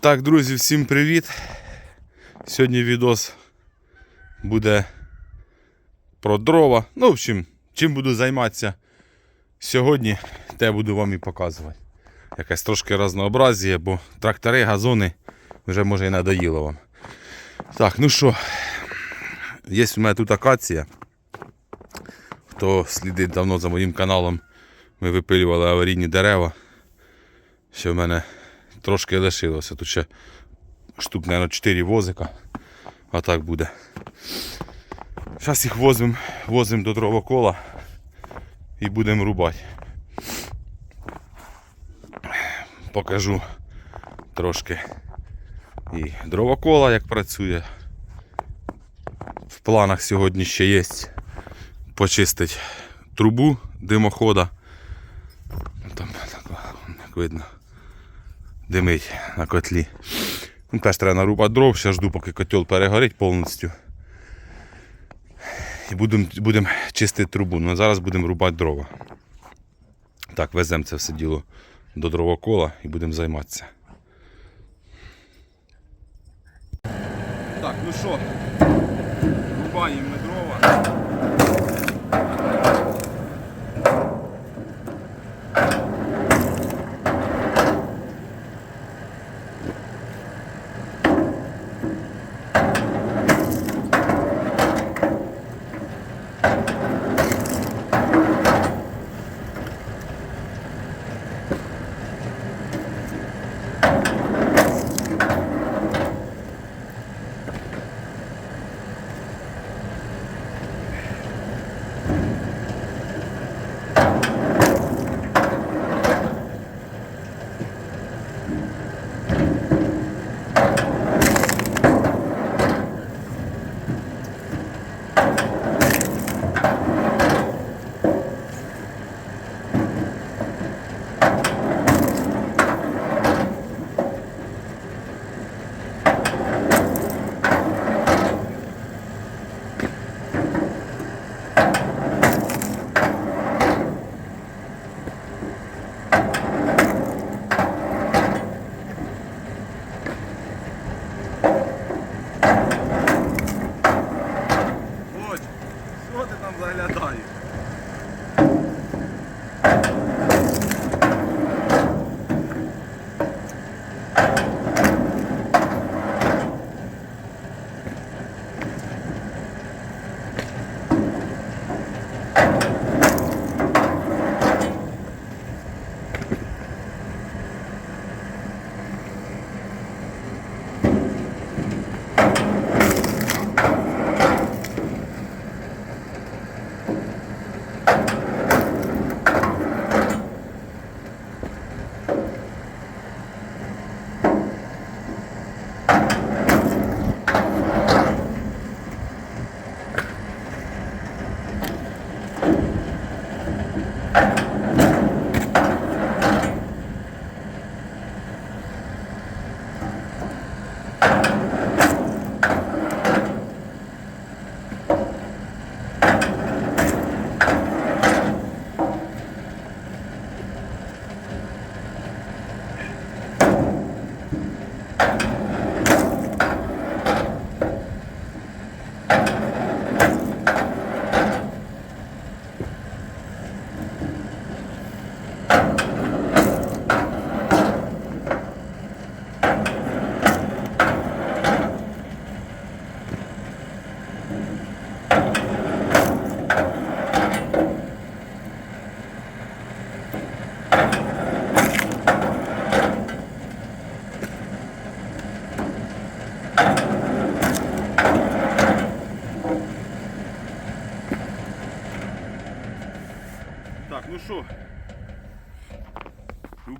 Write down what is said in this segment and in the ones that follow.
Так, друзі, всім привіт. Сьогодні відос буде про дрова. Ну, в общем, чим буду займатися сьогодні, те буду вам і показувати. Якесь трошки разнообразія, бо трактори, газони вже може і надоїло вам. Так, ну що, є у мене тут акація. Хто слідить давно за моїм каналом, ми випилювали аварійні дерева. Ще в мене трошки лишилося. Тут ще штук, мабуть, 4 возика. А так буде. Зараз їх возимо возим до дровокола і будемо рубати. Покажу трошки і дровокола, як працює. В планах сьогодні ще є почистити трубу димохода. Там так, як видно димить на котлі. Ну, теж треба нарубати дров, ще жду, поки котел перегорить повністю. І будемо будем чистити трубу. Ну, а зараз будемо рубати дрова. Так, веземо це все діло до дровокола і будемо займатися. Так, ну що, рубаємо ми дрова.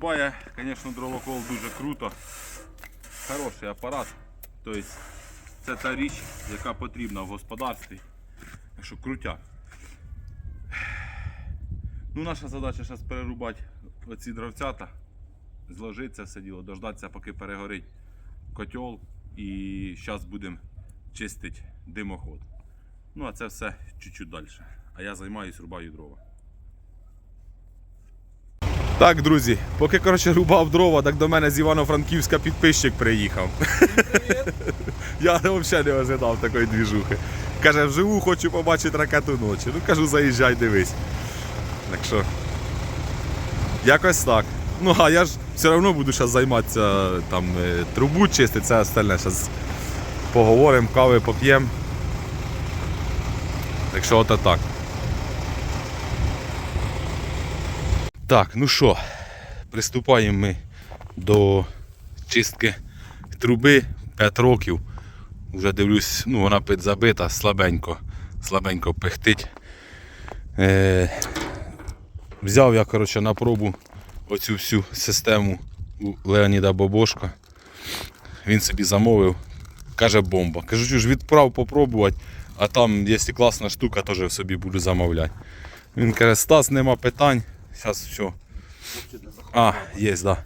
Любая, звісно, дровокол дуже круто. Хороший апарат. Тобто це та річ, яка потрібна в господарстві. Так що крутяк. Ну, наша задача зараз перерубати оці дровцята, зложити це все діло, дождатися, поки перегорить котел. І зараз будемо чистити димоход. Ну а це все чуть-чуть далі. А я займаюсь, рубаю дрова. Так, друзі, поки коротше рубав дрова, так до мене з Івано-Франківська підписчик приїхав. Я взагалі не ожидав такої двіжухи. Каже, вживу хочу побачити ракету ночі. Ну кажу, заїжджай, дивись. Так що. Якось так. Ну, а я ж все одно буду зараз займатися там е, трубу чистити, це остальне. Зараз поговоримо, кави поп'ємо. Так що ото так. Так, ну що, приступаємо ми до чистки труби 5 років. Вже дивлюсь, ну вона підзабита, слабенько, слабенько пихтить. Е, взяв я коротше, на пробу оцю всю систему у Леоніда Бобошка. Він собі замовив, каже бомба. Кажу, що ж відправ попробувати, а там, якщо класна штука, теж собі буду замовляти. Він каже, Стас, нема питань. Зараз все. А, є, так.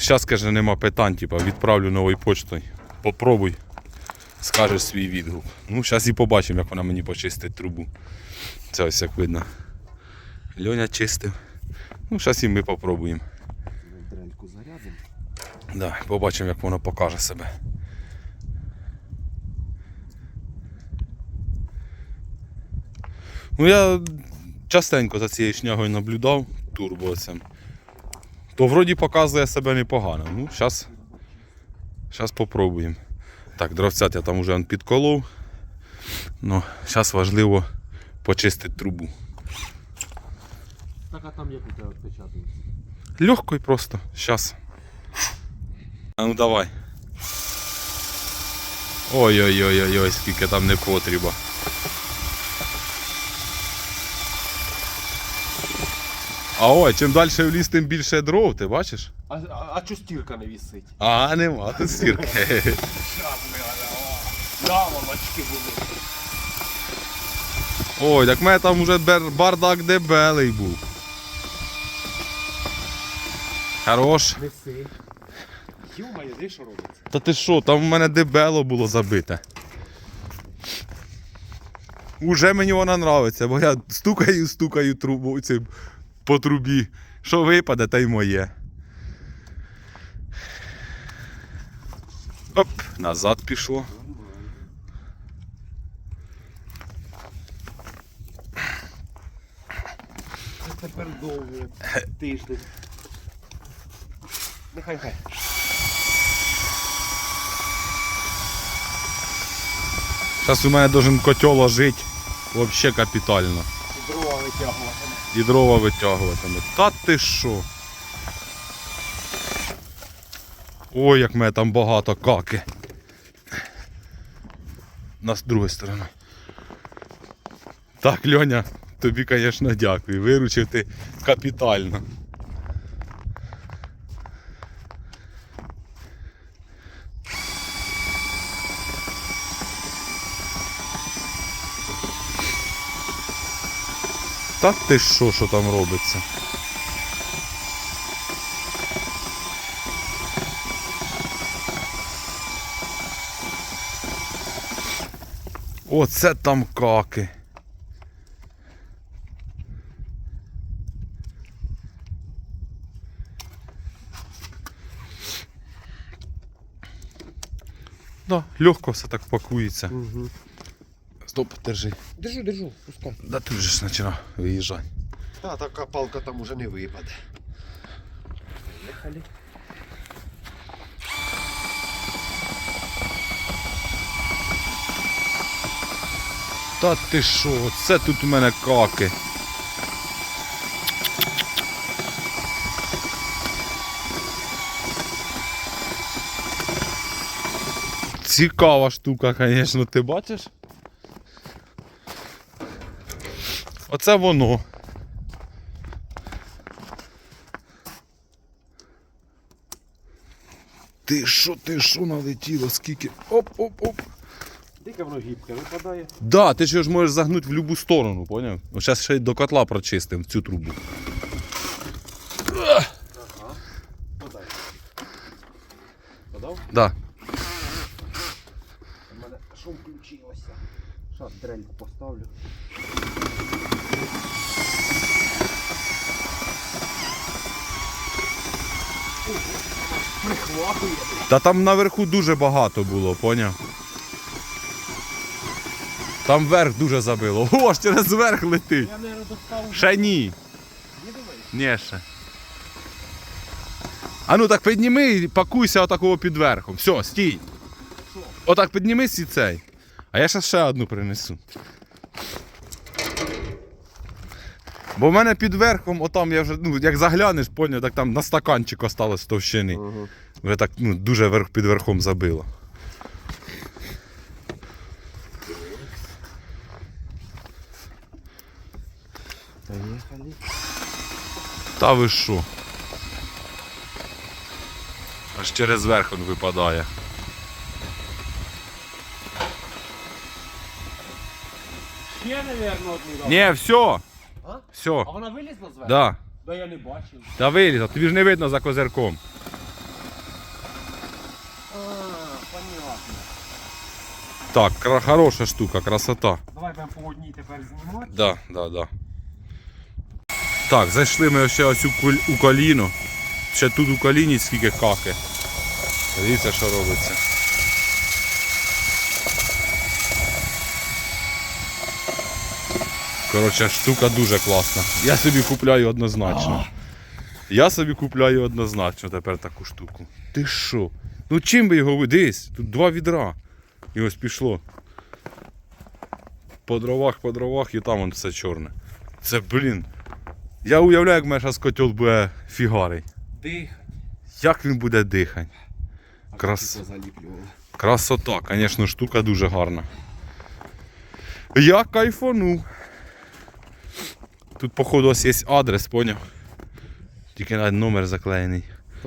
Зараз, каже, нема питань, типа, відправлю новою почтою. Попробуй, скажеш свій відгук. Ну, зараз і побачимо, як вона мені почистить трубу. Це ось як видно. Льоня чистив. Ну, зараз і ми попробуємо. Дрельку зарядимо. Да, побачимо, як воно покаже себе. Ну я частенько за цією шнягою наблюдав турбо цим. То вроді показує себе непогано. Ну, зараз зараз попробуємо. Так, дровцят я там вже підколов. Ну, зараз важливо почистити трубу. Так, а там як у тебе відпечатується? Легко і просто. Сейчас. А ну давай. Ой-ой-ой-ой, скільки там не потреба. А ой, чим далі в ліс, тим більше дров, ти бачиш? А, а, а чо стірка не вісить? А, нема тут стірки. Ямолочки були. Ой, так в мене там вже бер- бардак дебелий був. Хорош. Неси. Юмає, де що робиться? Та ти що, там в мене дебело було забите. Уже мені вона нравиться, бо я стукаю, стукаю трубу цим по трубі. Що випаде, та й моє. Оп, назад пішло. Це тепер довго. Тиждень. Нехай хай. Зараз у мене должен котел ожити. Взагалі капітально. Дрова витягувати. І дрова витягуватиме. Та ти що? Ой, як мене там багато каки. На з другої сторони. Так, Льоня, тобі, звісно, дякую. Виручив ти капітально. Та ти що, що там робиться? Оце там каки. Да, легко все так пакується. Угу. Стоп, держи. Держу, держу, пускай. Да ти вже ж починав виїжджати. Та така палка там уже не випаде. Поїхали. Та ти що, це тут у мене каки. Цікава штука, звісно, ти бачиш? Оце воно. Ти що, ти що налетіло, скільки? Оп-оп-оп. Дика воно гібке випадає. Да, ти ж можеш загнути в будь-яку сторону, поняв? Зараз ще й до котла прочистимо цю трубу. Подай. Подав? Да. У мене шум включилося. Зараз дрельку поставлю. Ой, Прихватує. Та там наверху дуже багато було, поняв? Там верх дуже забило. О, аж через верх летить. Я, достав. Ще ні. Ні, ще. А ну так підніми і пакуйся отакого під верхом. Все, стій. Отак піднімись і цей. А я ще ще одну принесу. Бо в мене під верхом, отам я вже, ну, як заглянеш, поняв, так там на стаканчик осталось товщини. Вже так ну, дуже верх під верхом забило. Та ви що? Аж через верх він випадає. Ще, мабуть, одну. Ні, все. А? Все. А вона вилізла зверху? Да. Да я не бачив. Та вилізла, тобі ж не видно за козирком. А, понятно. Так, хороша штука, красота. Давай будемо по одній тепер знімати. Да, да, да. Так, зайшли ми ще ось у, у коліно. Ще тут у коліні скільки каки. Дивіться, що робиться. Коротше, штука дуже класна. Я собі купляю однозначно. Я собі купляю однозначно тепер таку штуку. Ти що? Ну чим би його ви- Дивись, тут два відра. І ось пішло. По дровах, по дровах і там вон все чорне. Це, блін. Я уявляю, як мене зараз котел буде фігарий. Дих. Як він буде дихати. Крас... Красота, звісно, штука дуже гарна. Я кайфанув. Тут, походу, ось є адрес, поняв? Тільки навіть номер заклеєний.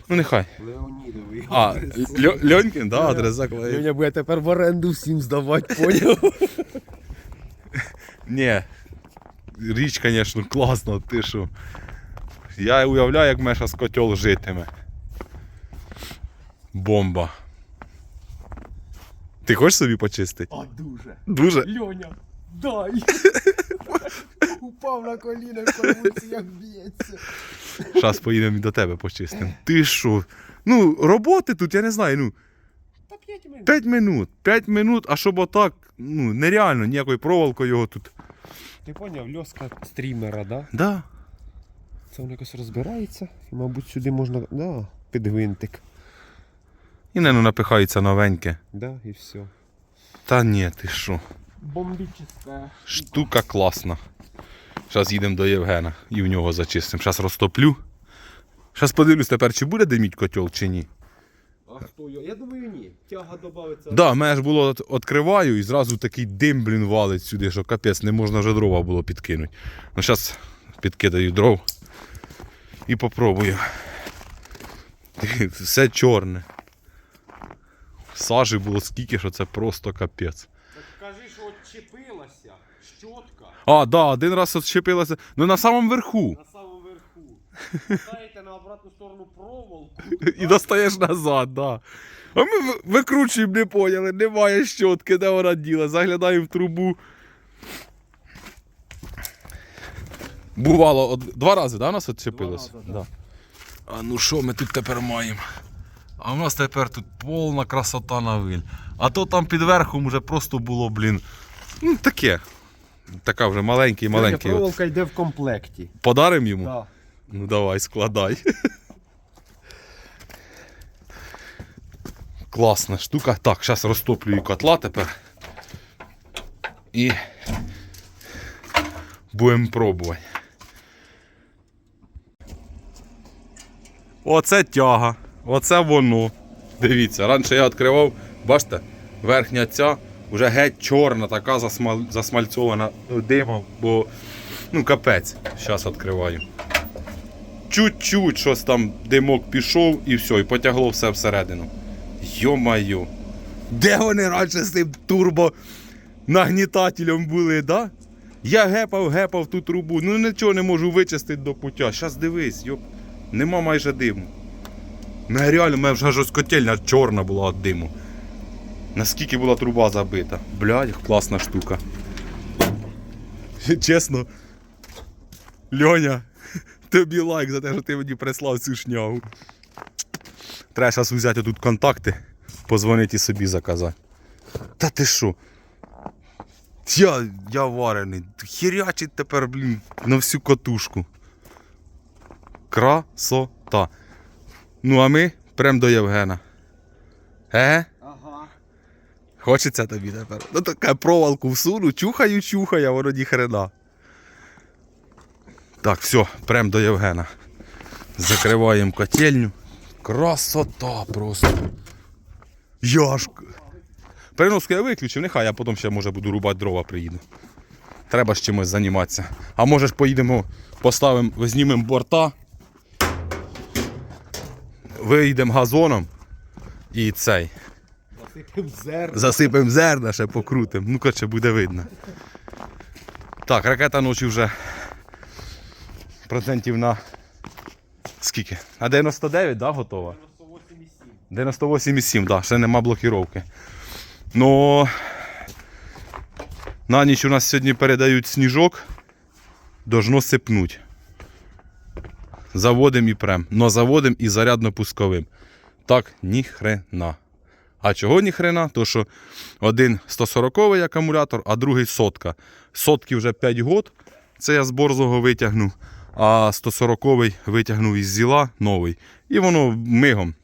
Ну нехай. Леонідовий. А, Льо- Льонькін, да, адрес заклеєний. Льоня буде тепер в оренду всім здавати, поняв? Ні. Річ, звісно, класна, ти що. Я уявляю, як мене зараз котел житиме. Бомба. Ти хочеш собі почистити? А дуже. Дуже. Льоня, дай. Упав на коліна, в конвульсіях б'ється. Зараз поїдемо і до тебе почистимо. Ти що? Ну, роботи тут, я не знаю, ну, Та п'ять минут. 5 минут. 5 минут, а щоб отак, ну, нереально, ніякою проволокою його тут. Ти поняв, льоска стрімера, да? Да. Це воно якось розбирається. І, мабуть, сюди можна. Да, під гвинтик. І не ну, напихається новеньке. Да, і все. Та ні, ти що? Бомбічна. Штука класна. Зараз їдемо до Євгена і в нього зачистимо. Зараз розтоплю. Зараз подивлюсь тепер, чи буде диміть котел, чи ні. А хто його? Я думаю, ні. Тяга додається. Да, мене ж було відкриваю і зразу такий дим, блін, валить сюди, що капець, не можна вже дрова було підкинути. Ну зараз підкидаю дров і попробую. Все чорне. Сажі було скільки, що це просто капець. Так кажи, що отчепилася. Щотка А, да, один раз відчепилося. Ну на самому верху. на самому верху. Ставите на обратну сторону проволоку. І достаєш назад, да. А ми викручуємо, не поняли, немає щотки, де вона діла. Заглядаємо в трубу. Бувало, от, два рази, да, у нас відчепилось? Два рази, да. А ну що ми тут тепер маємо? А у нас тепер тут повна красота на виль. А то там під верхом вже просто було, блін. Ну, таке. Така вже маленький, маленький. Проволока йде в комплекті. Подаримо йому? Да. Ну давай, складай. Класна штука. Так, зараз розтоплюю котла тепер. І будемо пробувати. Оце тяга. Оце воно. Дивіться, раніше я відкривав, бачите, верхня ця вже геть чорна, така засмал... засмальцована димом, бо ну капець. Зараз відкриваю чуть-чуть щось там димок пішов і все, і потягло все всередину. Йо-майо. Де вони раніше з тим турбо нагнітателем були, да? Я гепав, гепав ту трубу, ну нічого не можу вичистити до пуття. Щас дивись, йоп. Нема майже диму. Ну реально, в мене вже котельня чорна була від диму. Наскільки була труба забита. Блядь, класна штука. Чесно. Льоня, тобі лайк за те, що ти мені прислав цю шнягу. Треба зараз взяти тут контакти, позвонити і собі заказати. Та ти що? Я, я варений. Хірячить тепер, блін, на всю катушку. Красота. Ну, а ми прям до Євгена. Е? Хочеться тобі тепер. Ну таке провалку всуну, чухаю, чухаю, а воно ні хрена. Так, все, прям до Євгена. Закриваємо котельню. Красота просто. Яшка. Переноску я виключив, нехай я потім ще може буду рубати дрова приїду. Треба з чимось займатися. А може ж поїдемо, поставимо, знімемо борта. Виїдемо газоном і цей. Засипем зерна. Засипемо зерна, ще покрутимо. Ну, коротше, буде видно. Так, ракета ночі вже процентів на скільки? На 99, да, готова? 98,7, так, да, ще нема блокіровки. Ну на ніч у нас сьогодні передають сніжок, должно сипнуть. Заводим і прем. Но заводим і зарядно-пусковим. Так, ні хрена. А чого ні хрена? То що один 140 акумулятор, а другий сотка. Сотки вже 5 год, це я з борзого витягнув, а 140-й витягнув із зіла новий. І воно мигом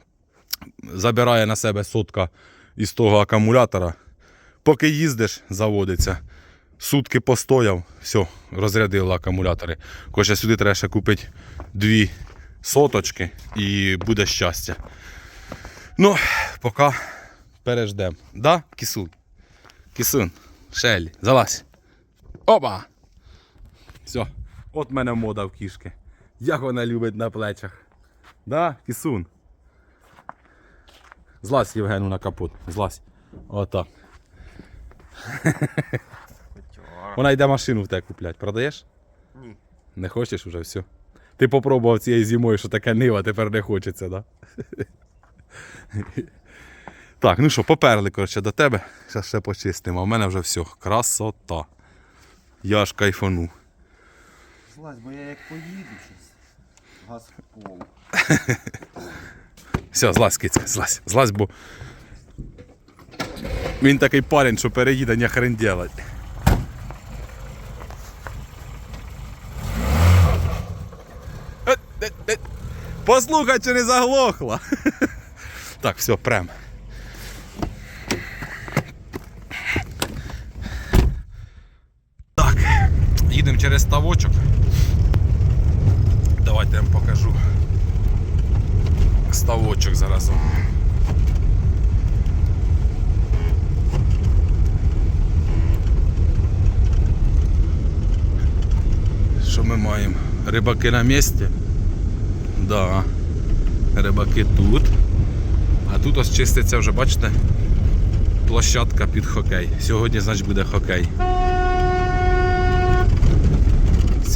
забирає на себе сотка із того акумулятора. Поки їздиш, заводиться. Сутки постояв, все, розрядили акумулятори. Хоча сюди треба ще купити дві соточки і буде щастя. Ну, поки переждем. Да, кисун? Кисун, Шелі, залазь. Опа! Все, от мене мода в кішки. Як вона любить на плечах. Да, кисун? Злазь Євгену на капот. Злазь. Отак. Вона йде машину в тебе куплять. Продаєш? Ні. Не хочеш уже все. Ти попробував цією зимою, що таке нива, тепер не хочеться, да? Так, ну що, поперли, коротше, до тебе. Зараз ще почистимо. А в мене вже все. Красота. Я ж кайфану. Злазь, бо я як поїду щось. Газ в пол. Все, злазь, кицька, злазь, злазь, бо. Він такий парень, що переїде, не хрен делать. Е, е, е. Послухай, чи не заглохла. Так, все, прям. Так, їдемо через ставочок. Давайте я вам покажу ставочок зараз. Що ми маємо? Рибаки на місці? Да. Рибаки тут. А тут ось чиститься вже, бачите, площадка під хокей. Сьогодні, значить, буде хокей.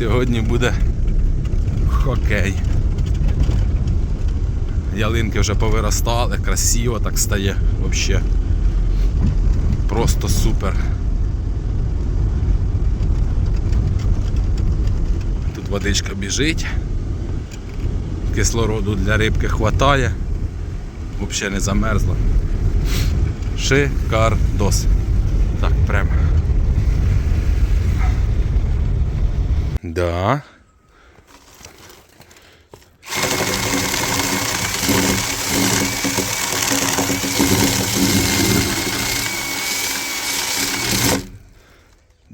Сьогодні буде хокей. Ялинки вже повиростали, красиво так стає взагалі. Просто супер. Тут водичка біжить. Кислороду для рибки хватає. Взагалі не замерзла. Шикардос. Так, прямо. Да.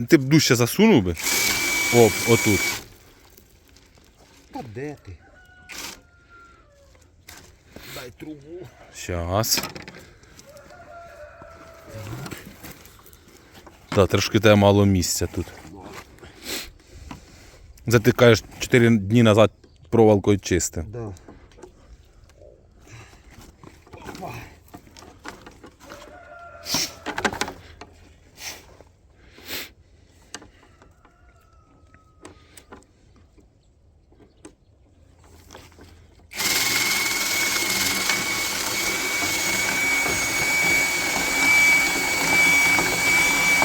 Ти б дужче засунув би. Оп, отут. Та де ти? Дай трубу. Щас. Та, трошки тебе мало місця тут. Це ти кажеш 4 дні назад провалкою чистив. Да.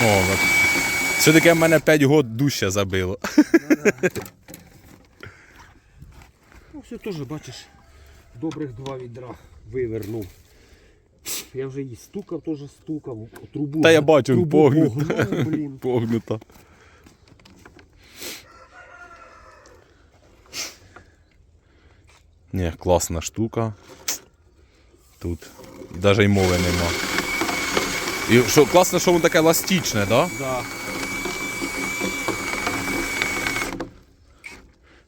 О, от. Все-таки в мене 5 год дужче забило. Ну все теж бачиш. Добрих два відра. вивернув. Я вже її стукав, теж стукав. Трубу, Та я бачу, трубу погнута. погнув, блін. Погнута. Ні, класна штука. Тут навіть й мови нема. І що, класно, що воно таке еластичне, да? Да.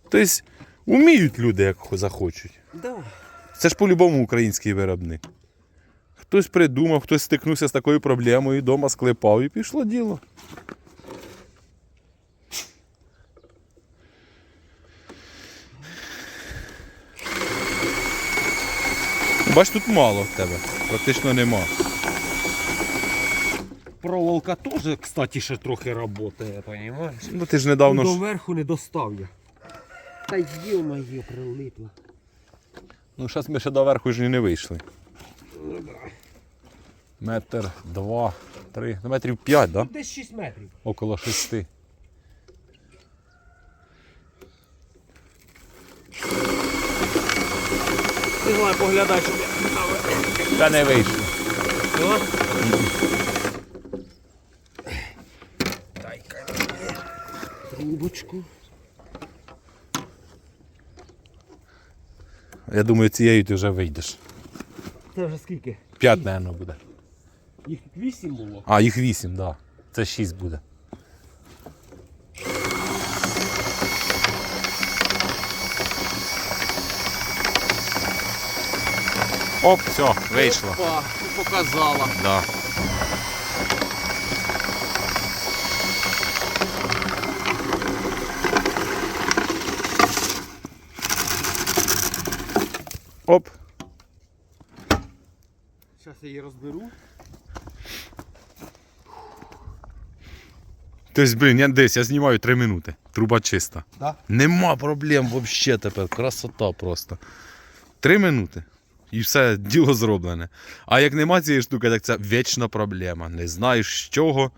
Тобто, вміють люди, як захочуть. Да. Це ж по-любому український виробник. Хтось придумав, хтось стикнувся з такою проблемою, вдома склепав і пішло діло. Бач, тут мало в тебе, практично нема. Проволока теж, кстати, ще трохи працює, розумієш? Ну ти ж недавно ж. Доверху не достав я. Та йо-моє, прилипла. Ну, зараз ми ще до верху ж не вийшли. Метр, два, три, ну метрів п'ять, так? Да? Десь 6 метрів. Около шести. Не знаю, поглядай, щоб я. Та не вийшло. Дай-ка трубочку. Я думаю, цією ти вже вийдеш. Це вже скільки? П'ять, мабуть, буде. Їх 8 було. А, їх вісім, так. Да. Це шість буде. Оп, все, вийшло. Опа, показала. Да. Оп. Зараз я її розберу. Тобто, блін, я десь, я знімаю 3 минути. Труба чиста. Да? Нема проблем взагалі тепер. Красота просто. Три минути. І все, діло зроблене. А як нема цієї штуки, так це вічна проблема. Не знаєш з чого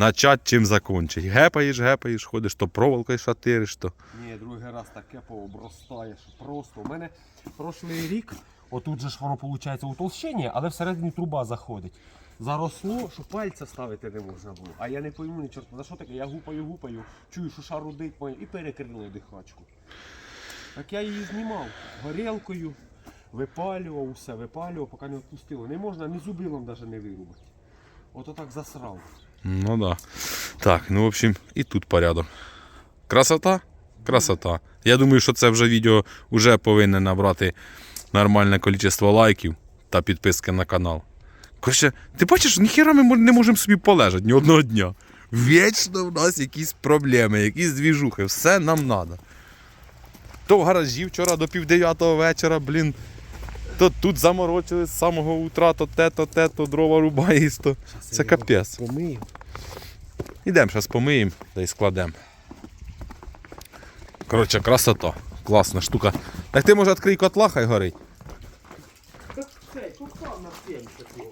начать, чим закінчить. Гепаєш, гепаєш, ходиш, то проволокою шатириш, то. Ні, другий раз таке пообростає, що просто. У мене прошлий рік, отут же ж воно виходить утолщення, але всередині труба заходить. Заросло, що пальця ставити не можна було. А я не пойму ні чорт, за що таке? Я гупаю, гупаю, чую, що шар рудить моє, і перекрило дихачку. Так я її знімав горілкою, випалював усе, випалював, поки не відпустило. Не можна ні зубилом навіть не вирубати. Ото так засрав. Ну да. Так, ну в общем, і тут порядок. Красота? Красота. Я думаю, що це вже відео вже повинне набрати нормальне кількість лайків та підписки на канал. Короче, ти бачиш, ніхера ми не можемо собі полежати ні одного дня. Вічно в нас якісь проблеми, якісь двіжухи, все нам треба. То в гаражі вчора до півдев'ятого вечора, блін. То тут заморочили з самого утра, то те, то те, то дрова рубає. то. Це капець. Помиємо. Ідемо, зараз помиємо та й складемо. Коротше, красота. Класна штука. Так ти може відкрий котла, хай горить. Цей, тут на 70 його.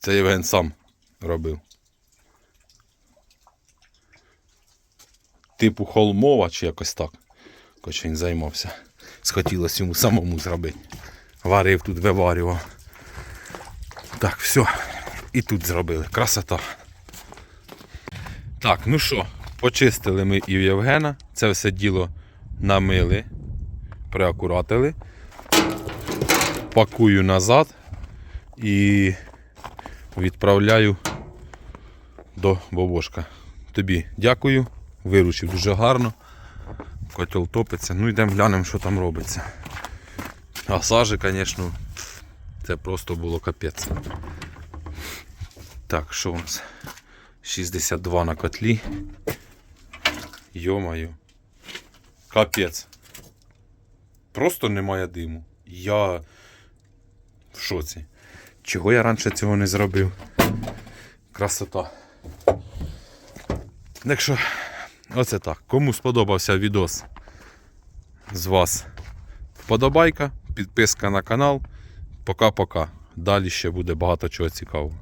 Це Євген сам робив. Типу холмова чи якось так. Коротше, він займався. Схотілося йому самому зробити. Варив тут, виварював. Так, все. І тут зробили. Красота. Так, ну що, почистили ми і в Євгена. Це все діло намили, приакуратили. Пакую назад і відправляю до Бобошка. Тобі дякую, виручив дуже гарно. Котел топиться. Ну йдемо глянемо, що там робиться. А сажі, звісно, це просто було капець. Так, що у нас? 62 на котлі. Йомаю. Капець. Просто немає диму. Я в шоці. Чого я раніше цього не зробив? Красота. Так що, оце так. Кому сподобався відос з вас, вподобайка, підписка на канал. Пока-пока. Далі ще буде багато чого цікавого.